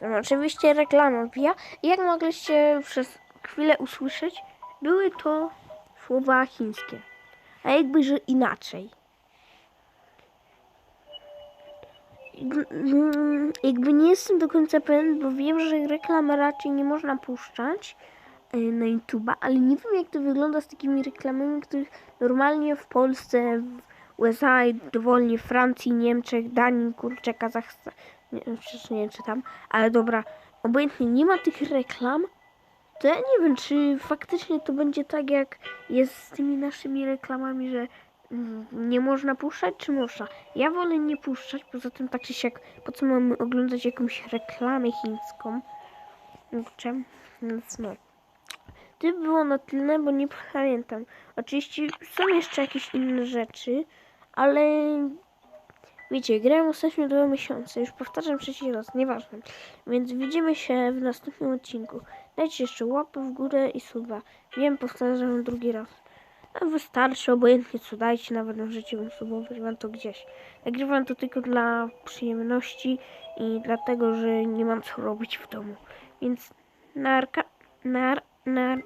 Tam oczywiście reklama wbija. I jak mogliście przez chwilę usłyszeć, były to słowa chińskie. A jakby, że inaczej. Mm, Jakby nie jestem do końca pewien, bo wiem, że reklamy raczej nie można puszczać y, na YouTube'a, ale nie wiem jak to wygląda z takimi reklamami, których normalnie w Polsce, USA dowolnie Francji, Niemczech, Danii, kurczę, Kazachstan, nie, przecież nie wiem czy tam, ale dobra, obojętnie nie ma tych reklam, to ja nie wiem, czy faktycznie to będzie tak, jak jest z tymi naszymi reklamami, że nie można puszczać, czy można? Ja wolę nie puszczać, poza tym tak czy siak, po co mamy oglądać jakąś reklamę chińską? Czemu? Więc no. To było na tyle, bo nie pamiętam. Oczywiście są jeszcze jakieś inne rzeczy, ale wiecie, grałem ostatnio dwa miesiące, już powtarzam trzeci raz, nieważne. Więc widzimy się w następnym odcinku. Dajcie jeszcze łapy w górę i suba. Wiem, powtarzam drugi raz. A wystarczy, obojętnie co dajcie, nawet możecie bym subować wam to gdzieś. Nagrywam to tylko dla przyjemności i dlatego, że nie mam co robić w domu. Więc narka, nar, nar,